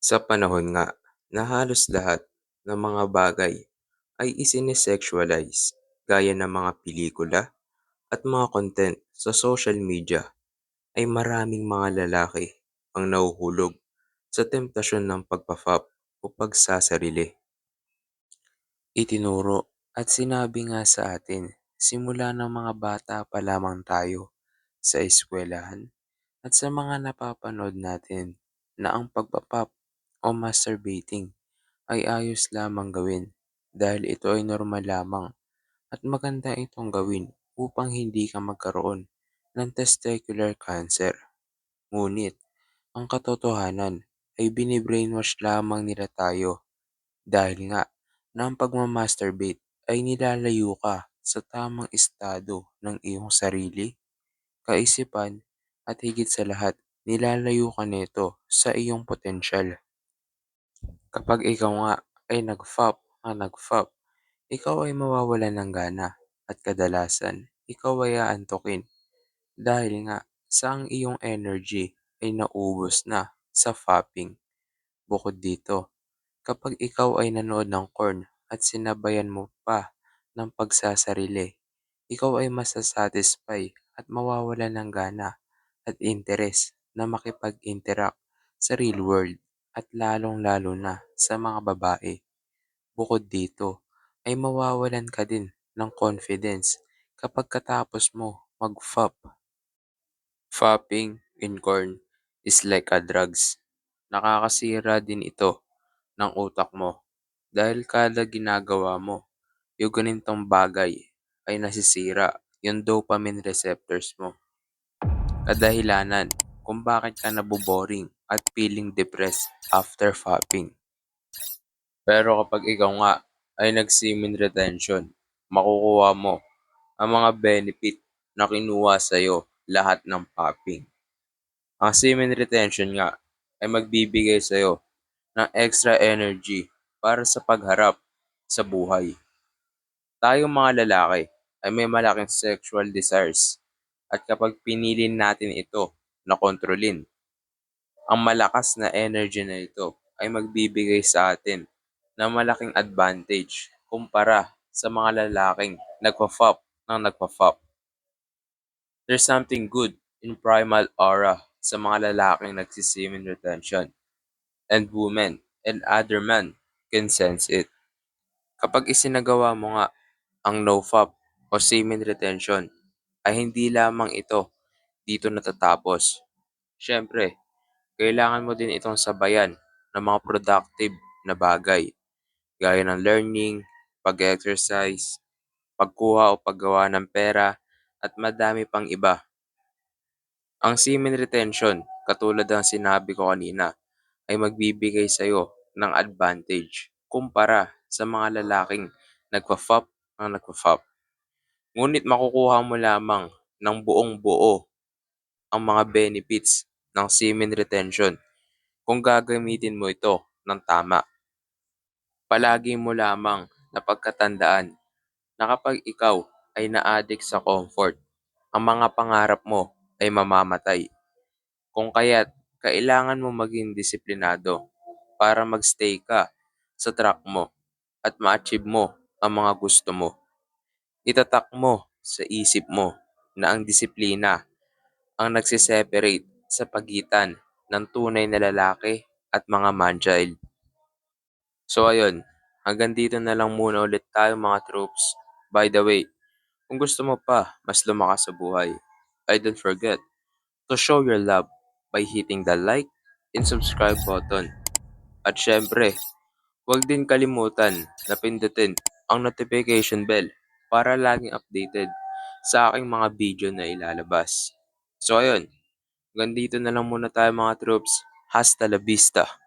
Sa panahon nga na halos lahat ng mga bagay ay isine-sexualize gaya ng mga pelikula at mga content sa social media, ay maraming mga lalaki ang nahuhulog sa temptasyon ng pagpa-fap o pagsasarili. Itinuro at sinabi nga sa atin simula ng mga bata pa lamang tayo sa eskwelahan at sa mga napapanood natin na ang pagpa-pop o masturbating ay ayos lamang gawin dahil ito ay normal lamang at maganda itong gawin upang hindi ka magkaroon ng testicular cancer. Ngunit, ang katotohanan ay binibrainwash lamang nila tayo dahil nga na ang pagmamasturbate ay nilalayo ka sa tamang estado ng iyong sarili, kaisipan at higit sa lahat nilalayo ka nito sa iyong potensyal. Kapag ikaw nga ay nag-fop nga nag-fop, ikaw ay mawawalan ng gana at kadalasan ikaw ay aantukin dahil nga sa ang iyong energy ay naubos na sa fopping. Bukod dito, kapag ikaw ay nanood ng corn at sinabayan mo pa ng pagsasarili, ikaw ay masasatisfy at mawawalan ng gana at interes na makipag-interact sa real world at lalong-lalo na sa mga babae. Bukod dito, ay mawawalan ka din ng confidence kapag katapos mo mag-fop. Fopping in corn is like a drugs. Nakakasira din ito ng utak mo dahil kada ginagawa mo yung ganitong bagay ay nasisira yung dopamine receptors mo. Kadahilanan kung bakit ka naboboring at feeling depressed after fopping. Pero kapag ikaw nga ay nag-semen retention, makukuha mo ang mga benefit na kinuha sa'yo lahat ng popping. Ang semen retention nga ay magbibigay sa'yo ng extra energy para sa pagharap sa buhay. Tayong mga lalaki ay may malaking sexual desires at kapag pinili natin ito na kontrolin, ang malakas na energy na ito ay magbibigay sa atin ng malaking advantage kumpara sa mga lalaking nagpa-fop ng nagpa-fop. There's something good in primal aura sa mga lalaking nagsisemen retention and women and other men can sense it. Kapag isinagawa mo nga ang no-fop o semen retention, ay hindi lamang ito dito natatapos. Siyempre, kailangan mo din itong sabayan ng mga productive na bagay gaya ng learning, pag-exercise, pagkuha o paggawa ng pera, at madami pang iba. Ang semen retention, katulad ng sinabi ko kanina, ay magbibigay sa'yo ng advantage kumpara sa mga lalaking nagpa-fop ng nagpa-fop. Ngunit makukuha mo lamang ng buong buo ang mga benefits ng semen retention kung gagamitin mo ito ng tama. Palagi mo lamang na pagkatandaan na kapag ikaw ay na-addict sa comfort, ang mga pangarap mo ay mamamatay. Kung kaya't kailangan mo maging disiplinado para magstay ka sa track mo at ma-achieve mo ang mga gusto mo. Itatak mo sa isip mo na ang disiplina ang nagsiseparate sa pagitan ng tunay na lalaki at mga man-child. So ayun, hanggang dito na lang muna ulit tayo mga troops. By the way, kung gusto mo pa mas lumakas sa buhay, I don't forget to show your love by hitting the like and subscribe button. At syempre, huwag din kalimutan na pindutin ang notification bell para laging updated sa aking mga video na ilalabas. So ayun, hanggang dito na lang muna tayo mga troops. Hasta la vista!